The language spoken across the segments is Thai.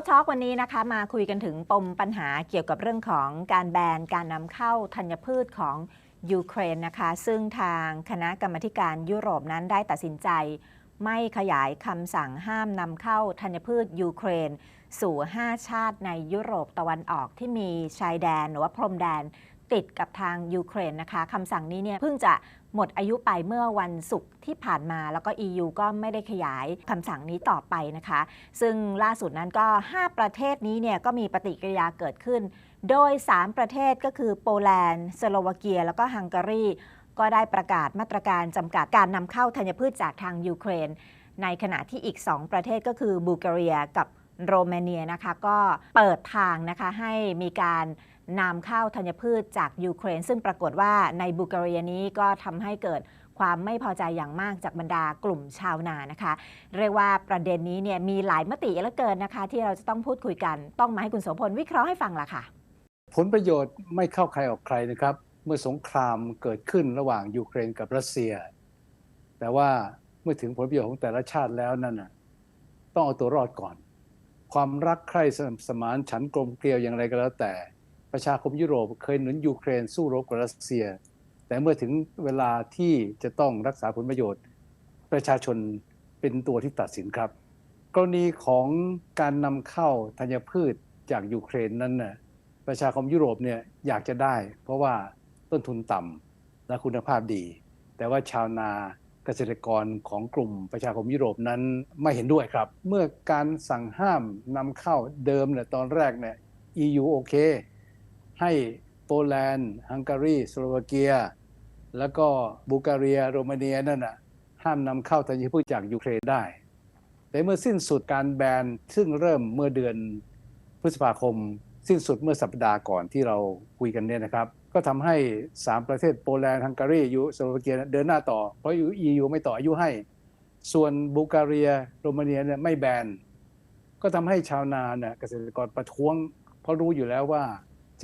ค่ะลอลช็อกวันนี้นะคะมาคุยกันถึงปมปัญหาเกี่ยวกับเรื่องของการแบนการนำเข้าธัญพืชของยูเครนนะคะ ซึ่งทางคณะกรรมการยุโรปนั้นได้ตัดสินใจ ไม่ขยายคำสั่งห้ามนำเข้าธัญพืชยูเครน สู่ 5 ชาติในยุโรปตะวันออกที่มีชายแดนหรือว่าพรมแดน ติดกับทางยูเครนนะคะคำสั่งนี้เนี่ยเพิ่งจะหมดอายุไปเมื่อวันศุกร์ที่ผ่านมา แล้วก็ EU ก็ไม่ได้ขยายคำสั่งนี้ต่อไปนะคะ ซึ่งล่าสุดนั้นก็ 5 ประเทศนี้เนี่ยก็มีปฏิกิริยาเกิดขึ้น โดย 3 ประเทศก็คือโปแลนด์สโลวาเกีย แล้วก็ฮังการีก็ได้ประกาศมาตรการจำกัดการนำเข้าธัญพืชจากทางยูเครน ในขณะที่อีก 2 ประเทศก็คือบูการียกับโรมาเนียนะคะก็เปิดทางนะคะให้มีการ นำเข้าธัญพืชจากยูเครน ซึ่งปรากฏว่าในบูการียนี้ก็ทำให้เกิดความไม่พอใจอย่างมากจากบรรดากลุ่มชาวนานะคะ เรียกว่าประเด็นนี้เนี่ยมีหลายมติเหลือเกินนะคะ ที่เราจะต้องพูดคุยกัน ต้องมาให้คุณโสพลวิเคราะห์ให้ฟังละค่ะ ผลประโยชน์ไม่เข้าใครออกใครนะครับ เมื่อสงครามเกิดขึ้นระหว่างยูเครนกับรัสเซีย แต่ว่าเมื่อถึงผลประโยชน์ของแต่ละชาติแล้วนั่นน่ะต้องเอาตัวรอดก่อน ความรักใคร่สนสมานฉันท์กลมเกลียวอย่างไรก็แล้วแต่ ประชาคมยุโรปเคยหนุนยูเครนสู้รบกับรัสเซีย แต่เมื่อถึงเวลาที่จะต้องรักษาผลประโยชน์ ประชาชนเป็นตัวที่ตัดสินครับ กรณีของการนำเข้าธัญพืชจากยูเครนนั้นน่ะประชาคมยุโรปเนี่ยอยากจะได้ เพราะว่าต้นทุนต่ำและคุณภาพดี แต่ว่าชาวนาเกษตรกรของกลุ่มประชาคมยุโรปนั้นไม่เห็นด้วยครับ เมื่อการสั่งห้ามนำเข้าเดิมเนี่ยตอนแรกเนี่ย EU โอเค ให้โปแลนด์ฮังการีสโลวาเกีย แล้วก็บูการียโรมาเนียนั่นน่ะห้ามนำเข้าธัญพืชจากยูเครนได้ แต่เมื่อสิ้นสุดการแบนซึ่งเริ่มเมื่อเดือนพฤษภาคม สิ้นสุดเมื่อสัปดาห์ก่อนที่เราคุยกันเนี่ยนะครับ ก็ทำให้ 3 ประเทศโปแลนด์ฮังการียูสโลวาเกียเดินหน้าต่อ เพราะ EU ไม่ต่ออายุให้ ส่วนบูการียโรมาเนียเนี่ยไม่แบนก็ทำให้ชาวนาเนี่ยเกษตรกรประท้วง เพราะรู้อยู่แล้วว่า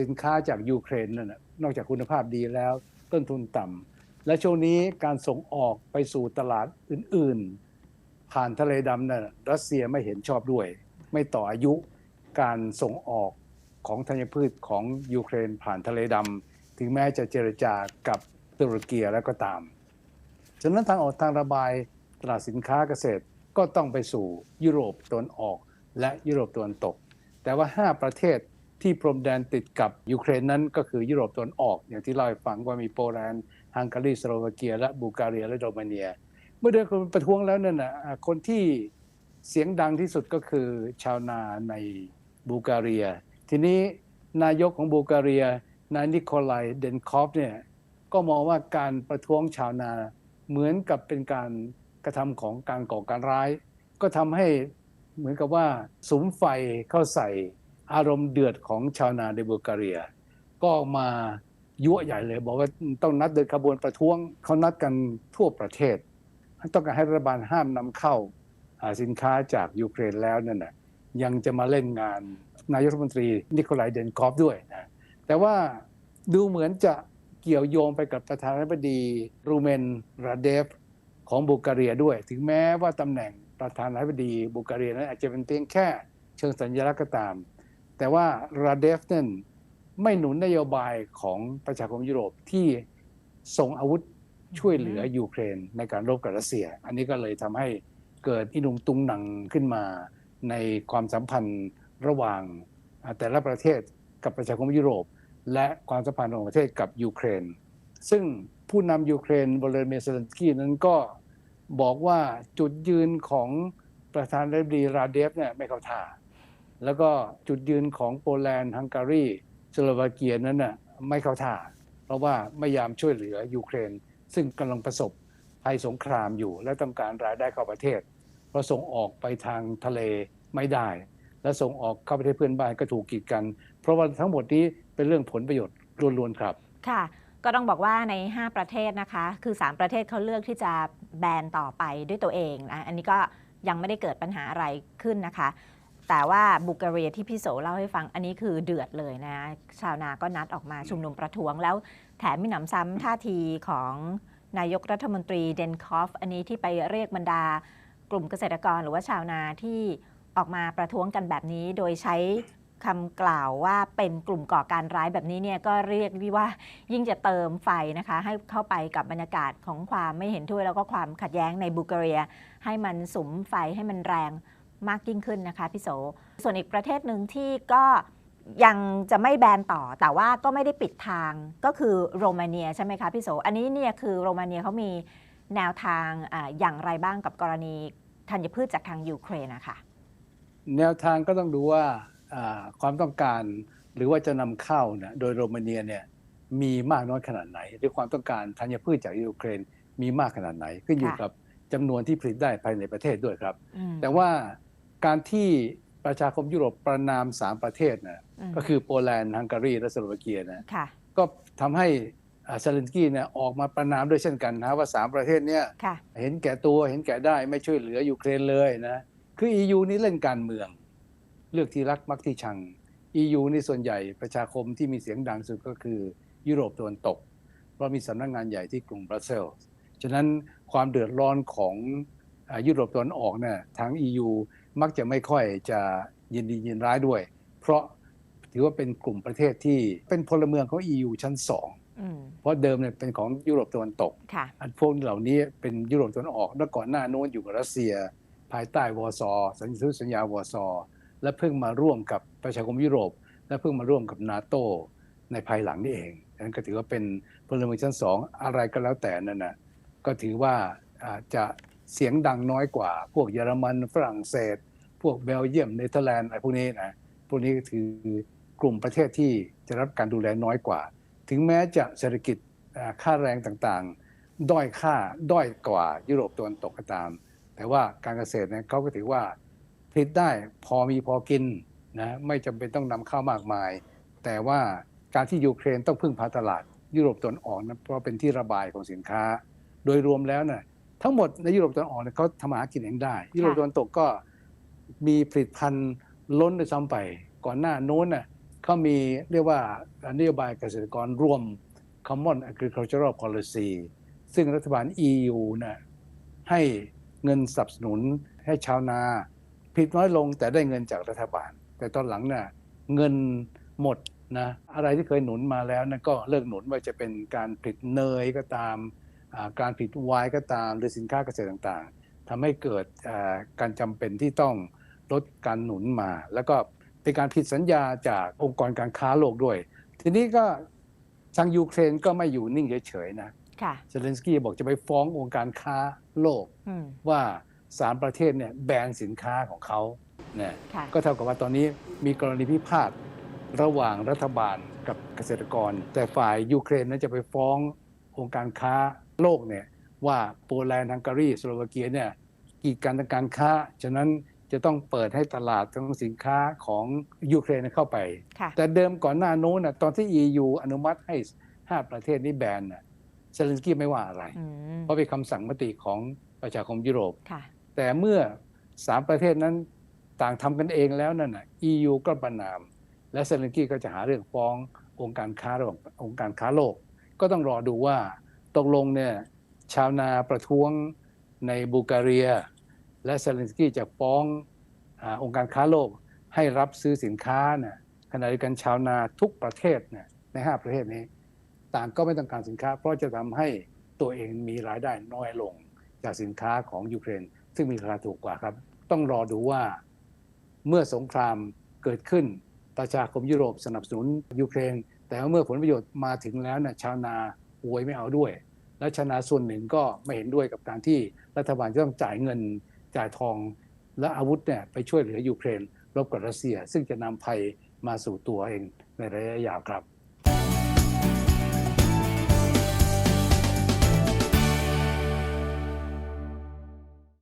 สินค้าจากยูเครนนั่นนะนอกจากคุณภาพดีแล้วต้นทุนต่ำและช่วงนี้การส่งออกไปสู่ตลาดอื่น ๆ ผ่านทะเลดำนั่นรัสเซียไม่เห็นชอบด้วย ไม่ต่ออายุการส่งออกของธัญพืชของยูเครนผ่านทะเลดำถึงแม้จะเจรจากับตุรกีแล้วก็ตาม ฉะนั้นทางออกทางระบายตลาดสินค้าเกษตรก็ต้องไปสู่ยุโรปตะวันออกและยุโรปตะวันตก แต่ว่า 5 ประเทศ ที่พรมแดนติดกับยูเครนนั้นก็คือยุโรปตะวันออก อย่างที่เล่าให้ฟังว่ามีโปแลนด์ฮังการีสโลวาเกีย และบูการีและโรมาเนีย เมื่อเดือนคนประท้วงแล้วนั่นนะอ่าคนที่เสียงดังที่สุดก็คือชาวนาในบูการีทีนี้นายกของบูการีนายนิโคลายเดนคอฟเนี่ยก็มองว่าการประท้วงชาวนาเหมือนกับเป็นการกระทำของการก่อการร้าย ก็ทำให้เหมือนกับว่าสุมไฟเข้าใส่ อารมณ์เดือดของชาวนาในบูการีก็มายั่วใหญ่เลย บอกว่าต้องนัดเดินขบวนประท้วงเขานัดกันทั่วประเทศ ต้องการให้รัฐบาลห้ามนำเข้าสินค้าจากยูเครนแล้วนั่นนะยังจะมาเล่นงานนายกรัฐมนตรีนิโคลายเดนคอฟด้วยนะแต่ว่าดูเหมือนจะเกี่ยวโยงไปกับประธานาธิบดีรูเมนราเดฟของบูการีด้วย ถึงแม้ว่าตำแหน่งประธานาธิบดีบูการีนั้นอาจจะเป็นเพียงแค่เชิงสัญลักษณ์ก็ตาม แต่ว่าราเดฟนั่นไม่หนุนนโยบายของประชาคมยุโรปที่ส่งอาวุธช่วยเหลือยูเครนในการรบกับรัสเซีย อันนี้ก็เลยทำให้เกิดอินุงตุงหนังขึ้นมา ในความสัมพันธ์ระหว่างแต่ละประเทศกับประชาคมยุโรป และความสัมพันธ์ของประเทศกับยูเครน ซึ่งผู้นำยูเครนบรเมเซเลนสกี้นั้นก็บอกว่าจุดยืนของประธานาธิบดีราเดฟเนี่ยไม่เข้าท่า แล้วก็จุดยืนของโปแลนด์ฮังการีสโลวาเกียนั้นน่ะไม่เข้าท่า เพราะว่าไม่ยามช่วยเหลือยูเครน ซึ่งกำลังประสบภัยสงครามอยู่ และต้องการรายได้เข้าประเทศ เพราะส่งออกไปทางทะเลไม่ได้ และส่งออกเข้าประเทศเพื่อนบ้านก็ถูกกีดกัน เพราะว่าทั้งหมดนี้เป็นเรื่องผลประโยชน์ล้วนๆครับ ค่ะก็ต้องบอกว่าใน 5 ประเทศนะคะ คือ 3 ประเทศเขาเลือกที่จะแบนต่อไปด้วยตัวเองนะอันนี้ก็ยังไม่ได้เกิดปัญหาอะไรขึ้นนะคะ แต่ว่าบุกเรียที่พี่โสเล่าให้ฟังอันนี้คือเดือดเลยนะ ชาวนาก็นัดออกมาชุมนุมประท้วง แล้วแถมมีหนำซ้ำท่าทีของนายกรัฐมนตรีเดนคอฟ อันนี้ที่ไปเรียกบรรดากลุ่มเกษตรกรหรือว่าชาวนาที่ออกมาประท้วงกันแบบนี้ โดยใช้คำกล่าวว่าเป็นกลุ่มก่อการร้ายแบบนี้เนี่ยก็เรียกได้ว่ายิ่งจะเติมไฟนะคะ ให้เข้าไปกับบรรยากาศของความไม่เห็นด้วยแล้วก็ความขัดแย้งในบูลแกเรีย ให้มันสุมไฟให้มันแรง มากยิ่งขึ้นนะคะพี่โส ส่วนอีกประเทศหนึ่งที่ก็ยังจะไม่แบนต่อแต่ว่าก็ไม่ได้ปิดทางก็คือโรมาเนียใช่ไหมคะพี่โส อันนี้เนี่ยคือโรมาเนียเขามีแนวทางอาอย่างไรบ้างกับกรณีธัญพืชจากทางยูเครนนะคะแนวทางก็ต้องดูว่าอ่าความต้องการหรือว่าจะนำเข้าเนี่ยโดยโรมาเนียเนี่ยมีมากน้อยขนาดไหน หรือความต้องการธัญพืชจากยูเครนมีมากขนาดไหนขึ้นอยู่ค่ะกับจำนวนที่ผลิตได้ภายในประเทศด้วยครับอืมแต่ว่า การที่ประชาคมยุโรปประนาม3ประเทศนะมก็คือโปแลนด์ฮังการีและสโลวาเกียนะค่ะก็ทำให้เซเลนสกี้เนี่ยออกมาประนามด้วยเช่นกันนะว่า3ประเทศเนี่ยค่ะเห็นแก่ตัวเห็นแก่ได้ไม่ช่วยเหลือยูเครนเลยนะคือ EU นี่เล่นการเมือง เลือกที่รักมักที่ชัง EU นี่ส่วนใหญ่ประชาคมที่มีเสียงดังสุดก็คือยุโรปตะวันตก เพราะมีสำนักงานใหญ่ที่กรุงบรัสเซลส์ฉะนั้นความเดือดร้อนของอายุโรปตะวันออกเนี่ยทาง EU มักจะไม่ค่อยจะยินดียินร้ายด้วย เพราะถือว่าเป็นกลุ่มประเทศที่เป็นพลเมืองของ EU ชั้นสองอืมเพราะเดิมเนี่ยเป็นของยุโรปตะวันตกค่ะอันพวกเหล่านี้เป็นยุโรปตะวันออก แล้วก่อนหน้าโน้นอยู่กับรัสเซีย ภายใต้วอร์ซอสัญญาสัญญาวอร์ซอและเพิ่งมาร่วมกับประชาคมยุโรป และเพิ่งมาร่วมกับนาโตในภายหลังนี่เองดังนั้นก็ถือว่าเป็นพลเมืองชั้นสองอะไรก็แล้วแต่นั่นนะก็ถือว่าอาจจะ เสียงดังน้อยกว่า พวกเยอรมันฝรั่งเศส พวกเบลเยียมเนเธอร์แลนด์อะไรพวกนี้นะพวกนี้ถือกลุ่มประเทศที่จะรับการดูแลน้อยกว่า ถึงแม้จะเศรษฐกิจค่าแรงต่างๆ ด้อยค่าด้อยกว่ายุโรปตะวันตกก็ตาม แต่ว่าการเกษตรเนี่ยเขาก็ถือว่าผลิตได้พอมีพอกินนะไม่จำเป็นต้องนำเข้ามากมาย แต่ว่าการที่ยูเครนต้องพึ่งพาตลาดยุโรปตะวันออกนะเพราะเป็นที่ระบายของสินค้า โดยรวมแล้วน่ะ ทั้งหมดในยุโรปตะวันออกเนี่ยเขาทำมาหากินเองได้ ยุโรปตะวันตกก็มีผลิตภัณฑ์ล้นด้วยซ้ำไป ก่อนหน้าโน้นน่ะเขามีเรียกว่านโยบายเกษตรกรรวม Common Agricultural Policy ซึ่งรัฐบาล EU นะให้เงินสนับสนุนให้ชาวนาผลิตน้อยลงแต่ได้เงินจากรัฐบาล แต่ตอนหลังน่ะเงินหมดนะอะไรที่เคยหนุนมาแล้วนะก็เลิกหนุนว่าจะเป็นการผลิตเนยก็ตามอ่า การผลิตไวน์ก็ตามหรือสินค้าเกษตรต่างๆทำให้เกิดอ่าการจำเป็นที่ต้องลดการหนุนมา แล้วก็เป็นการผิดสัญญาจากองค์กรการค้าโลกด้วย ทีนี้ก็ทางยูเครนก็ไม่อยู่นิ่งเฉยๆนะค่ะเซเลนสกี้บอกจะไปฟ้ององค์การค้าโลกอืมว่าสามประเทศเนี่ยแบนสินค้าของเขาเนี่ยค่ะก็เท่ากับว่าตอนนี้มีกรณีพิพาทระหว่างรัฐบาลกับเกษตรกร แต่ฝ่ายยูเครนนั้นจะไปฟ้ององค์การค้า โลกเนี่ยว่าโปแลนด์ฮังการีสโลวาเกียเนี่ยกีดกันทางการค้า ฉะนั้นจะต้องเปิดให้ตลาดของสินค้าของยูเครนเข้าไปค่ะแต่เดิมก่อนหน้าโน้นนะตอนที่ EU อนุมัติให้ 5 ประเทศนี้แบนน่ะเซเลนสกี้ไม่ว่าอะไรอืมเพราะเป็นคำสั่งมติของประชาคมยุโรปค่ะแต่เมื่อ 3 ประเทศนั้นต่างทำกันเองแล้วนั่นน่ะ EU ก็ประนาม และเซเลนสกี้ก็จะหาเรื่องฟ้ององค์การค้าระหว่างองค์การค้าโลก ก็ต้องรอดูว่า ตกลงเนี่ยชาวนาประท้วงในบูการียและเซเลนสกี้จะฟ้องอองค์การค้าโลกให้รับซื้อสินค้าน่ะขณะเดียวกันชาวนาทุกประเทศเนี่ยในห้าประเทศนี้ ต่างก็ไม่ต้องการสินค้า เพราะจะทำให้ตัวเองมีรายได้น้อยลง จากสินค้าของยูเครน ซึ่งมีราคาถูกกว่าครับ ต้องรอดูว่าเมื่อสงครามเกิดขึ้นประชาคมยุโรปสนับสนุนยูเครน แต่ว่าเมื่อผลประโยชน์มาถึงแล้วเนี่ยชาวนาหวยไม่เอาด้วย และชนะส่วนหนึ่งก็ไม่เห็นด้วยกับการที่รัฐบาลจะต้องจ่ายเงินจ่ายทองและอาวุธเนี่ยไปช่วยเหลือยูเครนรบกับรัสเซีย ซึ่งจะนำภัยมาสู่ตัวเองในระยะยาวครับ